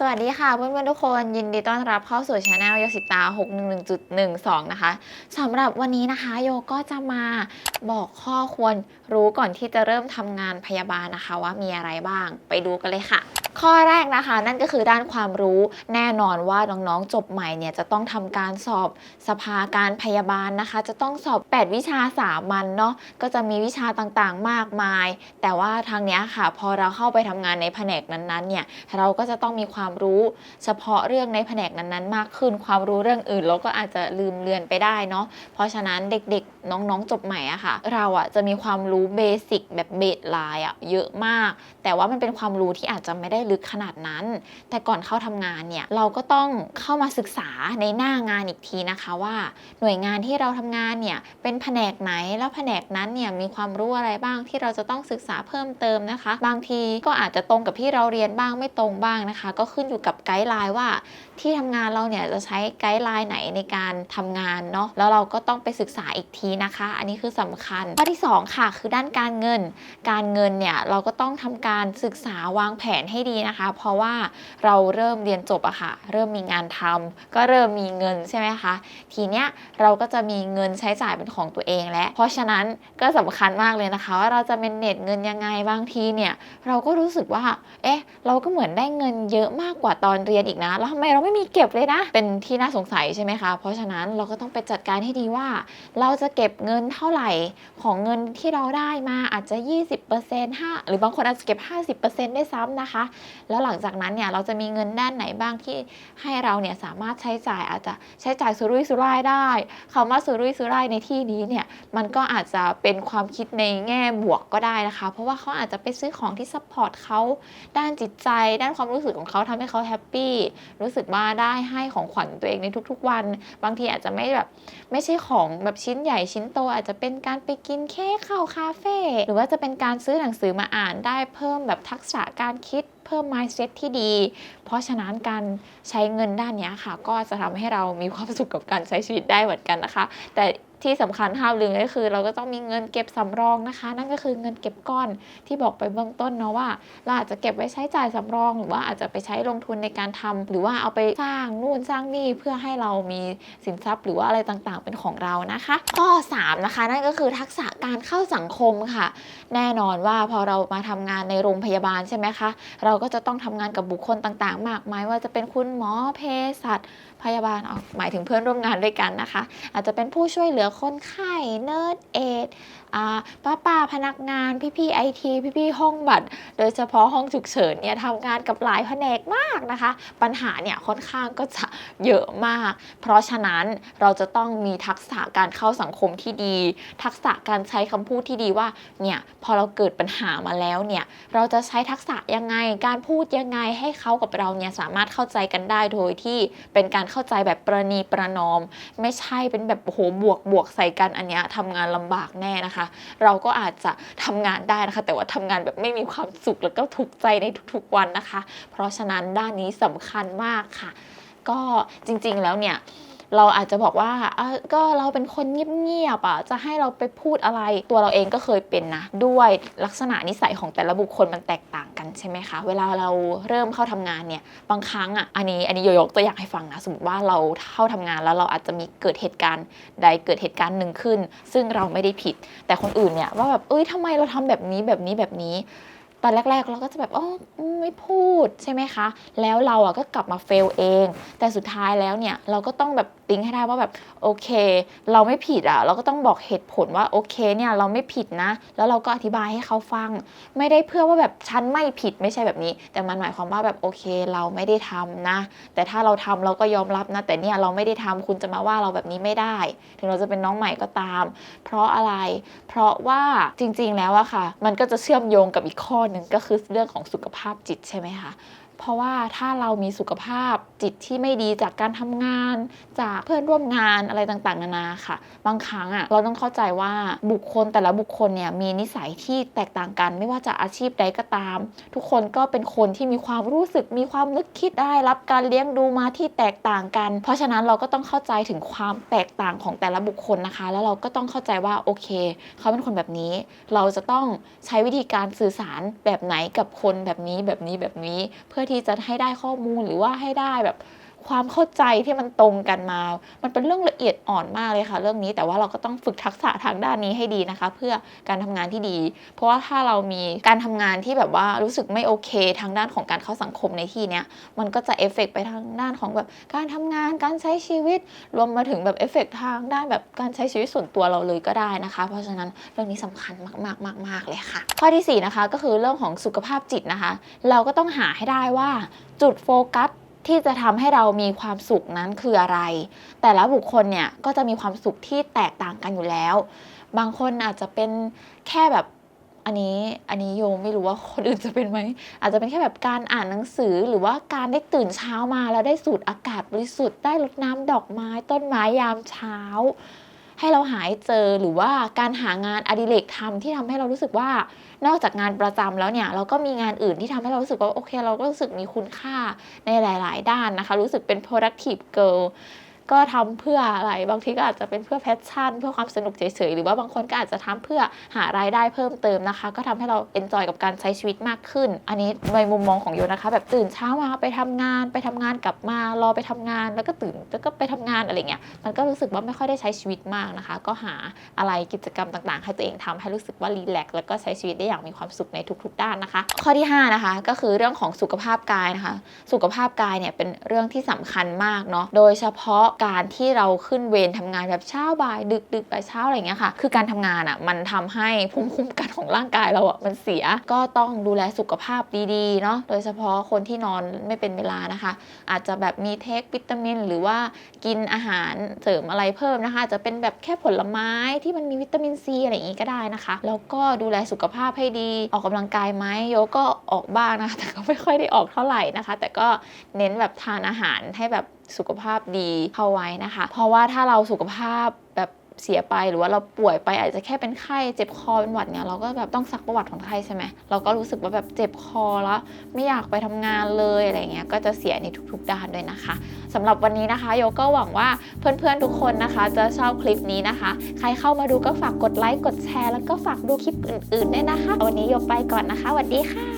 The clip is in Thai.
สวัสดีค่ะเพื่อนๆทุกคนยินดีต้อนรับเข้าสู่ช anel โยสิตา 611.12 นะคะสำหรับวันนี้นะคะโยก็จะมาบอกข้อควรรู้ก่อนที่จะเริ่มทำงานพยาบาลนะคะ ว่ามีอะไรบ้างไปดูกันเลยค่ะ ข้อแรกนะคะ นั่นก็คือด้านความรู้แน่นอนว่าน้องๆจบใหม่เนี่ยจะต้องทำการสอบสภาการพยาบาลนะคะ จะต้องสอบ 8 วิชาสามัญเนาะก็จะมีวิชาต่างๆมากมาย แต่ว่าทางเนี้ยค่ะ พอเราเข้าไปทำงานในแผนกนั้นๆเนี่ยเราก็จะต้องมีความรู้เฉพาะเรื่องในแผนกนั้นๆ มากขึ้น ความรู้เรื่องอื่นเราก็อาจจะลืมเลือนไปได้เนาะเพราะฉะนั้นเด็กๆ น้องๆจบใหม่อะค่ะ เราอะจะมีความรู้เบสิกแบบเบสไลน์อะเยอะมาก แต่ว่ามันเป็นความรู้ที่อาจจะไม่ได้ลึกขนาดนั้น แต่ก่อนเข้าทำงานเนี่ยเราก็ต้องเข้ามาศึกษาในหน้างานอีกทีนะคะว่า หน่วยงานที่เราทำงานเนี่ยเป็นแผนกไหนแล้วแผนกนั้นเนี่ยมีความรู้อะไรบ้างที่เราจะต้องศึกษาเพิ่มเติมนะคะ บางทีก็อาจจะตรงกับที่เราเรียนบ้างไม่ตรงบ้างนะคะ ก็ขึ้นอยู่กับไกด์ไลน์ว่า ที่ทำงานเราเนี่ยจะใช้ไกด์ไลน์ไหนในการทำงานเนาะแล้วเราก็ต้องไปศึกษาอีกทีนะคะ อันนี้คือสำคัญข้อที่สองค่ะ คือด้านการเงิน การเงินเนี่ยเราก็ต้องทำการศึกษาวางแผนให้ดีนะคะ เพราะว่าเราเริ่มเรียนจบอะค่ะ เริ่มมีงานทำก็เริ่มมีเงินใช่ไหมคะ ทีเนี้ยเราก็จะมีเงินใช้จ่ายเป็นของตัวเองและ เพราะฉะนั้นก็สำคัญมากเลยนะคะ ว่าเราจะเป็นเน็ตเงินยังไงบางทีเนี่ย เราก็รู้สึกว่า เอ๊ะ เราก็เหมือนได้เงินเยอะมากกว่าตอนเรียนอีกนะ แล้วทำไมเราไม่มีเก็บเลยนะ เป็นที่น่าสงสัยใช่ไหมคะ เพราะฉะนั้นเราก็ต้องไปจัดการให้ดีว่า เราจะเก็บเงินเท่าไหร่ของเงินที่เราได้มาอาจจะ 20% 5หรือบางคนอาจจะเก็บ 50%ได้วยซ้ำนะคะแล้วหลังจากนั้นเนี่ยเราจะมีเงินด้านไหนบ้างที่ให้เราเนี่ยสามารถใช้จ่ายอาจจะใช้จ่ายสุรุ่ยสุร่ายได้คำว่าสุรุ่ยสุร่ายในที่นี้เนี่ยมันก็อาจจะเป็นความคิดในแง่บวกก็ได้นะคะ เพราะว่าเขาอาจจะไปซื้อของที่ซัพพอร์ตเขาด้านจิตใจ ด้านความรู้สึกของเขาทำให้เขาแฮปปี้รู้สึกว่าได้ให้ของขวัญตัวเองในทุก ๆ วัน บางทีอาจจะไม่แบบไม่ใช่ของแบบชิ้นใหญ่ชิ้นโตอาจจะเป็นการไปกินเค้กเข้าคาเฟ่หรือว่าจะเป็นการซื้อหนังสือมาอ่านได้เพิ่มแบบทักษะการคิด เพิ่ม mindset ที่ดี เพราะฉะนั้นการใช้เงินด้านนี้ค่ะ ก็จะทำให้เรามีความสุขกับการใช้ชีวิตได้เหมือนกันนะคะ แต่ที่สำคัญห้ามลืมก็คือ เราก็ต้องมีเงินเก็บสำรองนะคะ นั่นก็คือเงินเก็บก้อนที่บอกไปเบื้องต้นเนาะว่าเราอาจจะเก็บไว้ใช้จ่ายสำรอง หรือว่าอาจจะไปใช้ลงทุนในการทำหรือว่าเอาไปสร้างนู่นสร้างนี่เพื่อให้เรามีสินทรัพย์ หรือว่าอะไรต่างๆ เป็นของเรานะคะ ข้อ 3 นะคะ นั่นก็คือทักษะการเข้าสังคมค่ะ แน่นอนว่าพอเรามาทำงานในโรงพยาบาลใช่ไหมคะเราก็จะต้องทำงานกับบุคคลต่างๆ มากมายว่าจะเป็นคุณหมอเภสัชพยาบาลออกหมายถึงเพื่อนร่วมงานด้วยกันนะคะ อาจจะเป็นผู้ช่วยเหลือคนไข้เนิร์ดเอด ป้าป้าพนักงานพี่พี่ไอทีพี่พี่ห้องบัตร โดยเฉพาะห้องฉุกเฉินเนี่ยทำงานกับหลายแผนกมากนะคะ ปัญหาเนี่ยค่อนข้างก็จะเยอะมาก เพราะฉะนั้นเราจะต้องมีทักษะการเข้าสังคมที่ดี ทักษะการใช้คำพูดที่ดีว่าเนี่ยพอเราเกิดปัญหามาแล้วเนี่ยเราจะใช้ทักษะยังไงการพูดยังไงให้เขากับเราเนี่ยสามารถเข้าใจกันได้โดยที่เป็นการเข้าใจแบบประนีประนอม ไม่ใช่เป็นแบบโอ้โหบวกบวกใส่กันอันเนี้ยทำงานลำบากแน่นะคะเราก็อาจจะทำงานได้นะคะ แต่ว่าทำงานแบบไม่มีความสุขแล้วก็ทุกใจในทุกๆวันนะคะ เพราะฉะนั้นด้านนี้สำคัญมากค่ะ ก็จริงๆแล้วเนี่ย เราอาจจะบอกว่าก็เราเป็นคนเงียบๆอะจะให้เราไปพูดอะไร ตัวเราเองก็เคยเป็นนะ ด้วยลักษณะนิสัยของแต่ละบุคคลมันแตกต่างกันใช่ไหมคะ เวลาเราเริ่มเข้าทำงานเนี่ย บางครั้งอะ อันนี้อันนี้โยยกตัวอย่างให้ฟังนะ สมมติว่าเราเข้าทำงานแล้วเราอาจจะมีเกิดเหตุการณ์ใดเกิดเหตุการณ์หนึ่งขึ้น ซึ่งเราไม่ได้ผิด แต่คนอื่นเนี่ยว่าแบบ เอ้ยทำไมเราทำแบบนี้แบบนี้แบบนี้ตอนแรกๆเราก็จะแบบอ๋อไม่พูดใช่ไหมคะ แล้วเราอะก็กลับมาเฟลเอง แต่สุดท้ายแล้วเนี่ยเราก็ต้องแบบ ติ้งให้ได้ว่าแบบโอเค เราไม่ผิดอะเราก็ต้องบอกเหตุผลว่าโอเคเนี่ยเราไม่ผิดนะ แล้วเราก็อธิบายให้เขาฟัง ไม่ได้เพื่อว่าแบบฉันไม่ผิดไม่ใช่แบบนี้ แต่มันหมายความว่าแบบโอเคเราไม่ได้ทำนะ แต่ถ้าเราทำเราก็ยอมรับนะ แต่เนี่ยเราไม่ได้ทำคุณจะมาว่าเราแบบนี้ไม่ได้ ถึงเราจะเป็นน้องใหม่ก็ตาม เพราะอะไร เพราะว่าจริง ๆ แล้วอะค่ะ มันก็จะเชื่อมโยงกับอีกข้อหนึ่งก็คือเรื่องของสุขภาพจิตใช่ไหมคะ เพราะว่าถ้าเรามีสุขภาพจิตที่ไม่ดีจากการทำงาน จากเพื่อนร่วมงานอะไรต่างๆ นานาค่ะ บางครั้งอะเราต้องเข้าใจว่าบุคคลแต่ละบุคคลเนี่ยมีนิสัยที่แตกต่างกัน ไม่ว่าจะอาชีพใดก็ตาม ทุกคนก็เป็นคนที่มีความรู้สึกมีความนึกคิดได้รับการเลี้ยงดูมาที่แตกต่างกัน เพราะฉะนั้นเราก็ต้องเข้าใจถึงความแตกต่างของแต่ละบุคคลนะคะ แล้วเราก็ต้องเข้าใจว่าโอเค เขาเป็นคนแบบนี้ เราจะต้องใช้วิธีการสื่อสารแบบไหนกับคนแบบนี้แบบนี้แบบนี้เพื่อที่จะให้ได้ข้อมูลหรือว่าให้ได้แบบ ความเข้าใจที่มันตรงกันมา มันเป็นเรื่องละเอียดอ่อนมากเลยค่ะ เรื่องนี้แต่ว่าเราก็ต้องฝึกทักษะทางด้านนี้ให้ดีนะคะ เพื่อการทำงานที่ดี เพราะว่าถ้าเรามีการทำงานที่แบบว่ารู้สึกไม่โอเค ทางด้านของการเข้าสังคมในที่เนี้ยมันก็จะเอฟเฟกต์ไปทางด้านของแบบการทำงานการใช้ชีวิต รวมมาถึงแบบเอฟเฟกต์ทางด้านแบบการใช้ชีวิตส่วนตัวเราเลยก็ได้นะคะ เพราะฉะนั้นเรื่องนี้สำคัญมากๆมากๆเลยค่ะ ข้อที่สี่นะคะก็คือเรื่องของสุขภาพจิตนะคะ เราก็ต้องหาให้ได้ว่าจุดโฟกัส ที่จะทำให้เรามีความสุขนั้นคืออะไร แต่ละบุคคลเนี่ยก็จะมีความสุขที่แตกต่างกันอยู่แล้ว บางคนอาจจะเป็นแค่แบบอันนี้อันนี้โยมไม่รู้ว่าคนอื่นจะเป็นไหมอาจจะเป็นแค่แบบการอ่านหนังสือหรือว่าการได้ตื่นเช้ามาแล้วได้สูดอากาศบริสุทธิ์ได้รดน้ำดอกไม้ต้นไม้ยามเช้า ให้เราหายเจอหรือว่าการหางานอดิเรกทำที่ทำให้เรารู้สึกว่า นอกจากงานประจำแล้วเนี่ยเราก็มีงานอื่นที่ทำให้เรารู้สึกว่าโอเค เราก็รู้สึกมีคุณค่าในหลาย ๆ ด้านนะคะ รู้สึกเป็น productive girl ก็ทำเพื่ออะไร บางทีก็อาจจะเป็นเพื่อแพชชั่น เพื่อความสนุกเฉยๆ หรือว่าบางคนก็อาจจะทำเพื่อหารายได้เพิ่มเติมนะคะ ก็ทำให้เราเอนจอยกับการใช้ชีวิตมากขึ้น อันนี้ในมุมมองของโยนะคะ แบบตื่นเช้ามาไปทำงาน ไปทำงานกลับมารอไปทำงาน แล้วก็ตื่นแล้วก็ไปทำงานอะไรเงี้ย มันก็รู้สึกว่าไม่ค่อยได้ใช้ชีวิตมากนะคะ ก็หาอะไรกิจกรรมต่างๆ ให้ตัวเองทำให้รู้สึกว่ารีแลกซ์แล้วก็ใช้ชีวิตได้อย่างมีความสุขในทุกๆ ด้านนะคะ ข้อที่ห้านะคะ ก็คือเรื่องของสุขภาพกายนะคะ สุขภาพกายเนี่ยเป็นเรื่องที่สำคัญมากเนาะ โดยเฉพาะการที่เราขึ้นเวรทำงานแบบเช้าบ่ายดึกดึกบ่ายเช้าอะไรอย่างเงี้ยค่ะ คือการทำงานอะ่ะมันทำให้ภูมิคุ้มกันของร่างกายเราอะ่ะมันเสีย ก็ต้องดูแลสุขภาพดีๆเนาะ โดยเฉพาะคนที่นอนไม่เป็นเวลานะคะ อาจจะแบบมีเทควิตามิน หรือว่ากินอาหารเสริมอะไรเพิ่มนะคะ จะเป็นแบบแค่ผลไม้ที่มันมีวิตามินซีอะไรอย่างงี้ก็ได้นะคะ แล้วก็ดูแลสุขภาพให้ดี ออกกำลังกายไหมโยก็ออกบ้างนะคะแต่ก็ไม่ค่อยได้ออกเท่าไหร่นะคะ แต่ก็เน้นแบบทานอาหารให้แบบสุขภาพดีเข้าไว้นะคะ เพราะว่าถ้าเราสุขภาพแบบเสียไปหรือว่าเราป่วยไปอาจจะแค่เป็นไข้เจ็บคอเป็นหวัดเนี่ยเราก็แบบต้องซักประวัติของไข้ใช่ไหมเราก็รู้สึกว่าแบบเจ็บคอแล้วไม่อยากไปทำงานเลยอะไรเงี้ยก็จะเสียในทุกๆด้านด้วยนะคะสำหรับวันนี้นะคะโยก็หวังว่าเพื่อนๆทุกคนนะคะ จะชอบคลิปนี้นะคะ ใครเข้ามาดูก็ฝากกดไลค์กดแชร์แล้วก็ฝากดูคลิปอื่นๆด้วยนะคะ วันนี้โยไปก่อนนะคะสวัสดีค่ะ